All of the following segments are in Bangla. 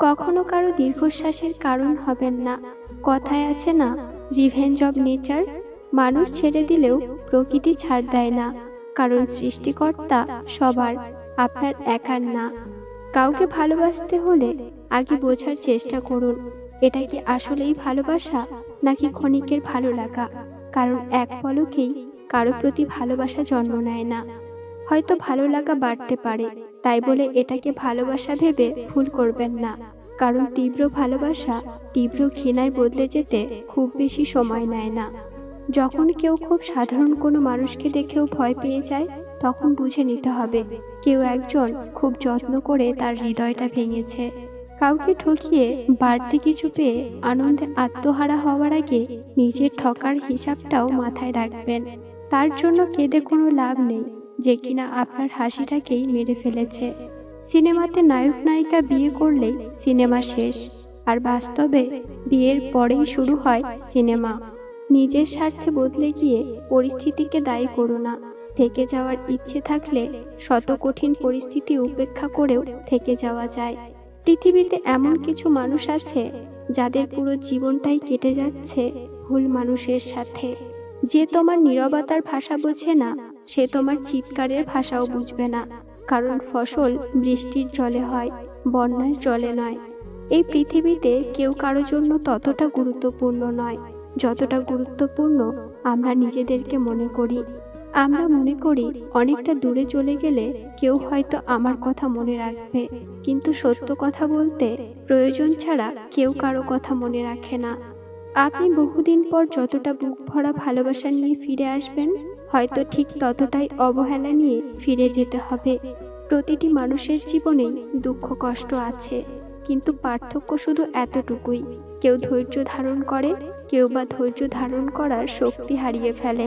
কখনো কারও দীর্ঘশ্বাসের কারণ হবেন না। কথায় আছে না, রিভেঞ্জ অব নেচার মানুষ ছেড়ে দিলেও প্রকৃতি ছাড় দেয় না, কারণ সৃষ্টিকর্তা সবার, আপনার একার না। কাউকে ভালোবাসতে হলে আগে বোঝার চেষ্টা করুন, এটা কি আসলেই ভালোবাসা, নাকি ক্ষণিকের ভালো লাগা? কারণ এক পলকেই কারও প্রতি ভালোবাসা জন্ম নেয় না। হয়তো ভালো লাগা বাড়তে পারে তাই বলে এটাকে ভালোবাসা ভেবে ভুল করবেন না। কারণ তীব্র ভালোবাসা তীব্র ঘৃণায় বদলে যেতে খুব বেশি সময় নেয় না। যখন কেউ খুব সাধারণ কোনো মানুষকে দেখেও ভয় পেয়ে যায়, তখন বুঝে নিতে হবে, কেউ একজন খুব যত্ন করে তার হৃদয়টা ভেঙেছে। কাউকে ঠকিয়ে বাড়তি কিছু পেয়ে আনন্দে আত্মহারা হওয়ার আগে নিজের ঠকার হিসাবটাও মাথায় রাখবেন। তার জন্য কেঁদে কোনো লাভ নেই। যে কিনা আপনার হাসিটাকেই মেরে ফেলেছে। সিনেমাতে নায়ক নায়িকা বিয়ে করলেই সিনেমা শেষ, আর বাস্তবে বিয়ের পরেই শুরু হয় সিনেমা। নিজের স্বার্থে বদলে গিয়ে পরিস্থিতিকে দায়ী করো না। থেকে যাওয়ার ইচ্ছে থাকলে শত কঠিন পরিস্থিতি উপেক্ষা করেও থেকে যাওয়া যায়। পৃথিবীতে এমন কিছু মানুষ আছে যাদের পুরো জীবনটাই কেটে যাচ্ছে ভুল মানুষের সাথে। যে তোমার নীরবতার ভাষা বোঝে না সে তোমার চিৎকারের ভাষাও বুঝবে না, কারণ ফসল বৃষ্টির জলে হয়, বন্যার জলে নয়। এই পৃথিবীতে কেউ কারও জন্য ততটা গুরুত্বপূর্ণ নয়, যতটা গুরুত্বপূর্ণ আমরা নিজেদেরকে মনে করি। আমরা মনে করি অনেকটা দূরে চলে গেলে কেউ হয়তো আমার কথা মনে রাখবে, কিন্তু সত্য কথা বলতে প্রয়োজন ছাড়া কেউ কারও কথা মনে রাখে না। আপনি বহুদিন পর যতটা বুক ভরা ভালোবাসা নিয়ে ফিরে আসবেন হয়তো ঠিক ততটাই অবহেলা নিয়ে ফিরে যেতে হবে। প্রতিটি মানুষের জীবনেই দুঃখ, কষ্ট আছে, কিন্তু পার্থক্য শুধু এতটুকুই। কেউ ধৈর্য ধারণ করে, কেউ বা ধৈর্য ধারণ করার শক্তি হারিয়ে ফেলে।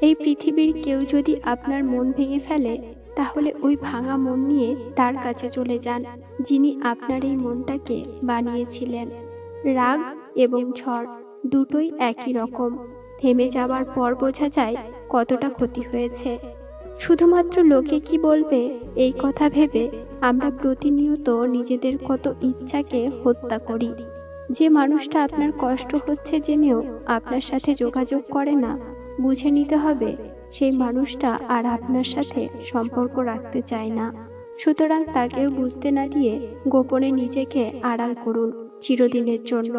এই পৃথিবীর কেউ যদি আপনার মন ভেঙে ফেলে, তাহলে ওই ভাঙা মন নিয়ে তার কাছে চলে যান, যিনি আপনার এই মনটাকে বানিয়েছিলেন। রাগ এবং ঝড় দুটোই একই রকম। থেমে যাওয়ার পর বোঝা যায় কতটা ক্ষতি হয়েছে। শুধুমাত্র লোকে কি বলবে, এই কথা ভেবে আমরা প্রতিনিয়ত নিজেদের কত ইচ্ছাকে হত্যা করি। যে মানুষটা আপনার কষ্ট হচ্ছে জেনেও আপনার সাথে যোগাযোগ করে না, বুঝে নিতে হবে সেই মানুষটা আর আপনার সাথে সম্পর্ক রাখতে চায় না। সুতরাং তাকেও বুঝতে না দিয়ে গোপনে নিজেকে আড়াল করুন চিরদিনের জন্য।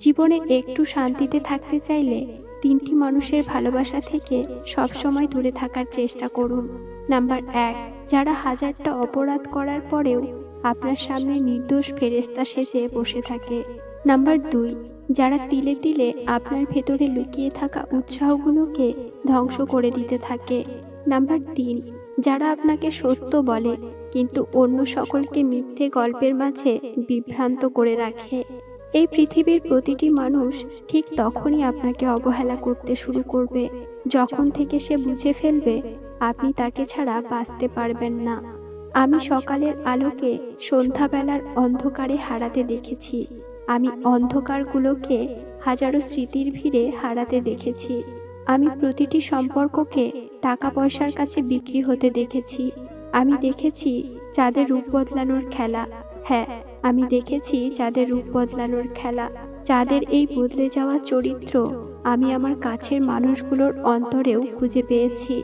জীবনে একটু শান্তিতে থাকতে চাইলে তিনটি মানুষের ভালোবাসা থেকে সবসময় দূরে থাকার চেষ্টা করুন। নাম্বার এক, যারা হাজারটা অপরাধ করার পরেও আপনার সামনে নির্দোষ ফেরেস্তা সেজে বসে থাকে। নাম্বার দুই, যারা তিলে তিলে আপনার ভেতরে লুকিয়ে থাকা উৎসাহগুলোকে ধ্বংস করে দিতে থাকে। নাম্বার তিন, যারা আপনাকে সত্য বলে, কিন্তু অন্য সকলকে মিথ্যে গল্পের মাঝে বিভ্রান্ত করে রাখে। এই পৃথিবীর প্রতিটি মানুষ ঠিক তখনই আপনাকে অবহেলা করতে শুরু করবে। যখন থেকে সে বুঝে ফেলবে, আপনি তাকে ছাড়া বাঁচতে পারবেন না। আমি সকালের আলোকে সন্ধ্যাবেলার অন্ধকারে হারাতে দেখেছি। আমি অন্ধকারগুলোকে হাজারো স্মৃতির ভিড়ে হারাতে দেখেছি। আমি প্রতিটি সম্পর্ককে টাকা পয়সার কাছে বিক্রি হতে দেখেছি। আমি দেখেছি চাঁদের রূপ বদলানোর খেলা। হ্যাঁ আমি দেখেছি চাঁদের রূপ বদলানোর খেলা চাঁদের এই বদলে যাওয়া চরিত্র আমি আমার কাছের মানুষগুলোর অন্তরেও খুঁজে পেয়েছি।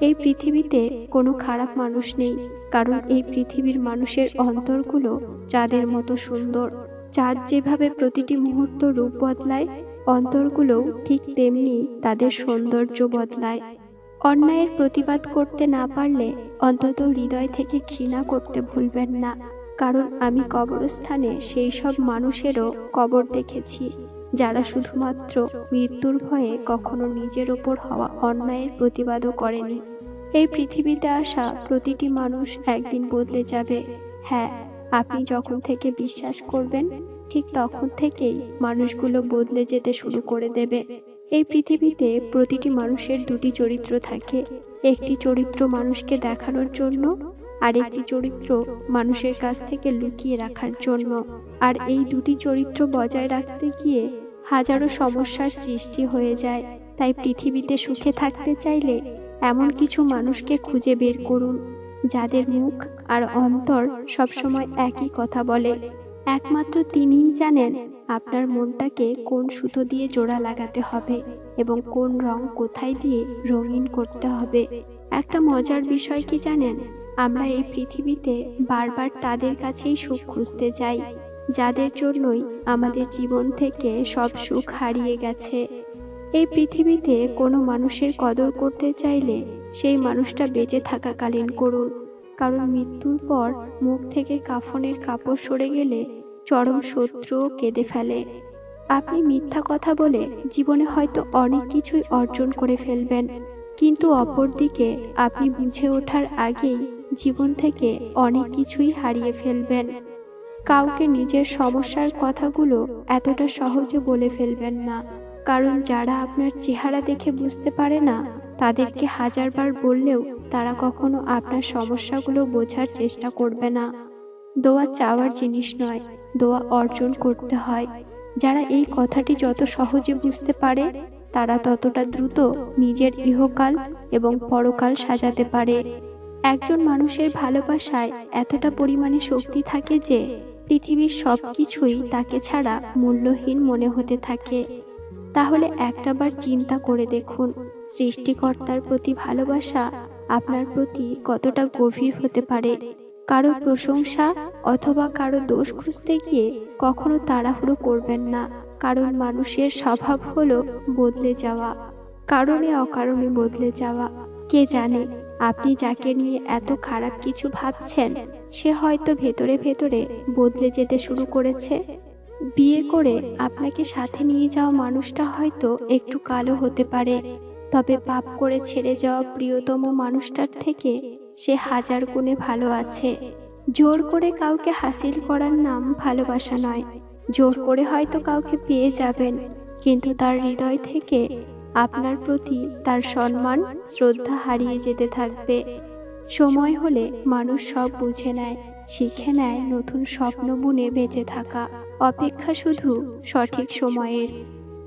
এই পৃথিবীতে কোনো খারাপ মানুষ নেই, কারণ এই পৃথিবীর মানুষের অন্তরগুলো চাঁদের মতো সুন্দর। চাঁদ যেভাবে প্রতিটি মুহূর্ত রূপ বদলায়, অন্তরগুলোও ঠিক তেমনি তাদের সৌন্দর্য বদলায়। অন্যায়ের প্রতিবাদ করতে না পারলে অন্তত হৃদয় থেকে ঘৃণা করতে ভুলবেন না। কারণ আমি কবরস্থানে সেই সব মানুষেরও কবর দেখেছি, যারা শুধুমাত্র মৃত্যুর ভয়ে কখনো নিজের ওপর হওয়া অন্যায়ের প্রতিবাদও করেনি। এই পৃথিবীতে আসা প্রতিটি মানুষ একদিন বদলে যাবে। হ্যাঁ আপনি যখন থেকে বিশ্বাস করবেন, ঠিক তখন থেকেই মানুষগুলো বদলে যেতে শুরু করে দেবে। এই পৃথিবীতে প্রতিটি মানুষের দুটি চরিত্র থাকে। একটি চরিত্র মানুষকে দেখানোর জন্য আর একটি চরিত্র মানুষের কাছ থেকে লুকিয়ে রাখার জন্য। আর এই দুটি চরিত্র বজায় রাখতে গিয়ে হাজারো সমস্যার সৃষ্টি হয়ে যায়। তাই পৃথিবীতে সুখে থাকতে চাইলে এমন কিছু মানুষকে খুঁজে বের করুন, যাদের মুখ আর অন্তর সবসময় একই কথা বলে। একমাত্র তিনিই জানেন আপনার মনটাকে কোন সুতো দিয়ে জোড়া লাগাতে হবে এবং কোন রং কোথায় দিয়ে রঙিন করতে হবে। একটা মজার বিষয় কি জানেন? আমরা এই পৃথিবীতে বারবার তাদের কাছেই সুখ খুঁজতে যাই যাদের জন্যই আমাদের জীবন থেকে সব সুখ হারিয়ে গেছে। এই পৃথিবীতে কোনো মানুষের কদর করতে চাইলে সেই মানুষটা বেঁচে থাকাকালীন করুন, কারণ মৃত্যুর পর মুখ থেকে কাফনের কাপড় সরে গেলে চরম শত্রুও কেঁদে ফেলে। আপনি মিথ্যা কথা বলে জীবনে হয়তো অনেক কিছুই অর্জন করে ফেলবেন, কিন্তু অপরদিকে আপনি বুঝে ওঠার আগেই জীবন থেকে অনেক কিছুই হারিয়ে ফেলবেন। কাউকে নিজের সমস্যার কথাগুলো এতটা সহজে বলে ফেলবেন না। কারণ যারা আপনার চেহারা দেখে বুঝতে পারে না, তাদেরকে হাজারবার বললেও তারা কখনো আপনার সমস্যাগুলো বোঝার চেষ্টা করবে না। দোয়া চাওয়ার জিনিস নয়, দোয়া অর্জন করতে হয়। যারা এই কথাটি যত সহজে বুঝতে পারে, তারা ততটা দ্রুত নিজের ইহকাল এবং পরকাল সাজাতে পারে। একজন মানুষের ভালোবাসায় এতটা পরিমাণে শক্তি থাকে যে, পৃথিবীর সব কিছুই তাকে ছাড়া মূল্যহীন মনে হতে থাকে। তাহলে একটাবার চিন্তা করে দেখুন, সৃষ্টিকর্তার প্রতি ভালোবাসা আপনার প্রতি কতটা গভীর হতে পারে। কারও প্রশংসা অথবা কারও দোষ খুঁজতে গিয়ে কখনো তাড়াহুড়ো করবেন না, কারণ মানুষের স্বভাব হলো বদলে যাওয়া, কারণে অকারণে বদলে যাওয়া। কে জানে আপনি যাকে নিয়ে এত খারাপ কিছু ভাবছেন, সে হয়তো ভেতরে ভেতরে বদলে যেতে শুরু করেছে। বিয়ে করে আপনাকে সাথে নিয়ে যাওয়া মানুষটা হয়তো একটু কালো হতে পারে, তবে পাপ করে ছেড়ে যাওয়া প্রিয়তম মানুষটার থেকে সে হাজার গুণে ভালো আছে। জোর করে কাউকে হাসিল করার নাম ভালোবাসা নয়। জোর করে হয়তো কাউকে পেয়ে যাবেন, কিন্তু তার হৃদয় থেকে আপনার প্রতি তার সম্মান, শ্রদ্ধা হারিয়ে যেতে থাকবে। সময় হলে মানুষ সব বুঝে নেয়, শিখে নেয় নতুন স্বপ্ন বুনে বেঁচে থাকা। অপেক্ষা শুধু সঠিক সময়ের।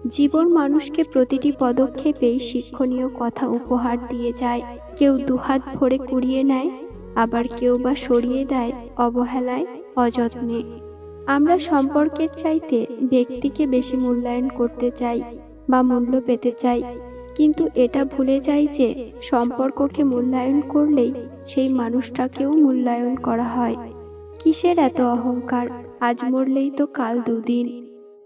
জীবন মানুষকে প্রতিটি পদক্ষেপেই শিক্ষণীয় কথা উপহার দিয়ে যায়। কেউ দুহাত ভরে কুড়িয়ে নেয়, আবার কেউ বা সরিয়ে দেয় অবহেলায়, অযত্নে। আমরা সম্পর্কের চাইতে ব্যক্তিকে বেশি মূল্যায়ন করতে চাই। বা মূল্য পেতে চাই। কিন্তু এটা ভুলে যাই যে সম্পর্ককে মূল্যায়ন করলেই সেই মানুষটাকেও মূল্যায়ন করা হয়। কিসের এত অহংকার? আজ মরলেই তো কাল দুদিন।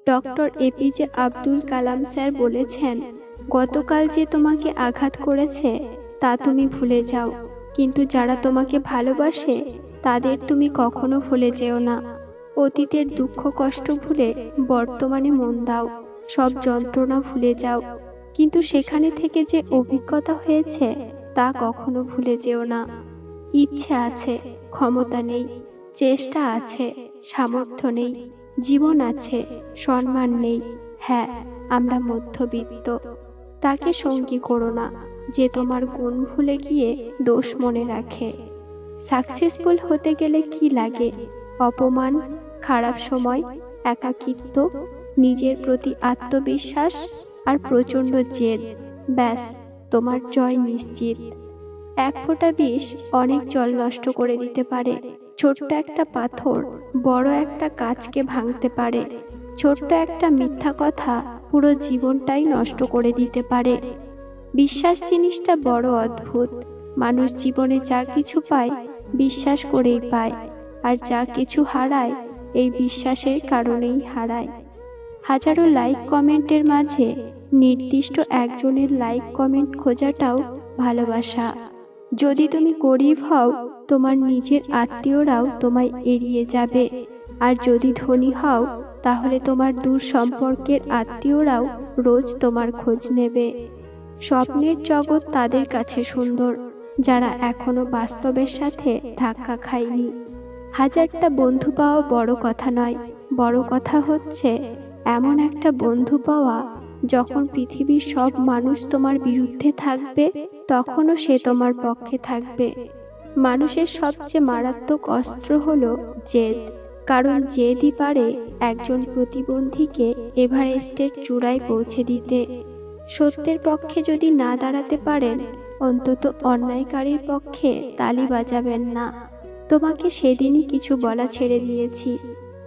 Doctor APJ Abdul Kalam sir বলেছেন, গতকাল যে তোমাকে আঘাত করেছে, তা তুমি ভুলে যাও। কিন্তু যারা তোমাকে ভালোবাসে, তাদের তুমি কখনো ভুলে যেও না। অতীতের দুঃখ কষ্ট ভুলে বর্তমানে মন দাও। সব যন্ত্রণা ভুলে যাও। কিন্তু সেখানে থেকে যে অভিজ্ঞতা হয়েছে, তা কখনো ভুলে যেও না। ইচ্ছে আছে, ক্ষমতা নেই, চেষ্টা আছে, সামর্থ্য নেই, জীবন আছে, সম্মান নেই। হ্যাঁ আমরা মধ্যবিত্ত। তাকে সঙ্গী করো না, যে তোমার গুণ ভুলে গিয়ে দোষ মনে রাখে। সাকসেসফুল হতে গেলে কি লাগে? অপমান, খারাপ সময়, একাকিত্ব নিজের প্রতি আত্মবিশ্বাস আর প্রচণ্ড জেদ। ব্যাস, তোমার জয় নিশ্চিত। এক ফোঁটা বিষ অনেক জল নষ্ট করে দিতে পারে। ছোট্ট একটা পাথর বড় একটা কাজকে ভাঙতে পারে। ছোট্ট একটা মিথ্যা কথা পুরো জীবনটাই নষ্ট করে দিতে পারে। বিশ্বাস জিনিসটা বড় অদ্ভুত। মানুষ জীবনে যা কিছু পায় বিশ্বাস করেই পায়। আর যা কিছু হারায়, এই বিশ্বাসের কারণেই হারায়। হাজারো লাইক কমেন্টের মাঝে নির্দিষ্ট একজনের লাইক কমেন্ট খোঁজাটাও ভালোবাসা। যদি তুমি গরিব হও, তোমার নিজের আত্মীয়রাও তোমায় এড়িয়ে যাবে। আর যদি ধনী হও, তাহলে তোমার দূর সম্পর্কের আত্মীয়রাও রোজ তোমার খোঁজ নেবে। স্বপ্নের জগৎ তাদের কাছে সুন্দর, যারা এখনও বাস্তবের সাথে ধাক্কা খায়নি। হাজারটা বন্ধু পাওয়া বড় কথা নয়, বড় কথা হচ্ছে এমন একটা বন্ধু পাওয়া, যখন পৃথিবীর সব মানুষ তোমার বিরুদ্ধে থাকবে, তখনও সে তোমার পক্ষে থাকবে। মানুষের সবচেয়ে মারাত্মক অস্ত্র হলো জেদ, কারণ জেদই পারে একজন প্রতিবন্ধীকে এভারেস্টের চূড়ায় পৌঁছে দিতে। সত্যের পক্ষে যদি না দাঁড়াতে পারেন, অন্তত অন্যায়কারীর পক্ষে তালি বাজাবেন না। তোমাকে সেদিনই কিছু বলা ছেড়ে দিয়েছি।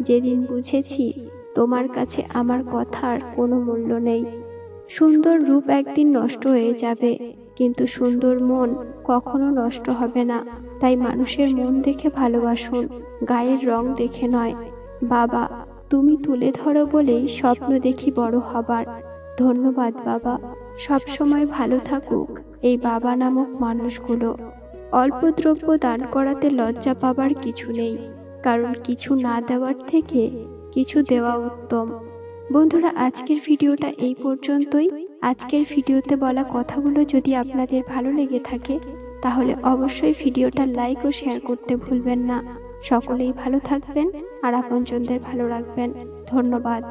যেদিন বুঝেছি তোমার কাছে আমার কথার কোনো মূল্য নেই। সুন্দর রূপ একদিন নষ্ট হয়ে যাবে, কিন্তু সুন্দর মন কখনো নষ্ট হবে না। তাই মানুষের মন দেখে ভালোবাসুন, গায়ের রং দেখে নয়। বাবা, তুমি তুলে ধরো বলেই স্বপ্ন দেখি বড় হবার। ধন্যবাদ বাবা, সব সময় ভালো থাকুক এই বাবা নামক মানুষগুলো। অল্প দ্রব্য দান করাতে লজ্জা পাবার কিছু নেই, কারণ কিছু না দেওয়ার থেকে কিছু দেওয়া উত্তম। বন্ধুরা, আজকের ভিডিওটা এই পর্যন্তই। আজকের ভিডিওতে বলা কথাগুলো যদি আপনাদের ভালো লেগে থাকে, তাহলে অবশ্যই ভিডিওটা লাইক ও শেয়ার করতে ভুলবেন না। সকলেই ভালো থাকবেন আর আপনজনদের ভালো রাখবেন। ধন্যবাদ।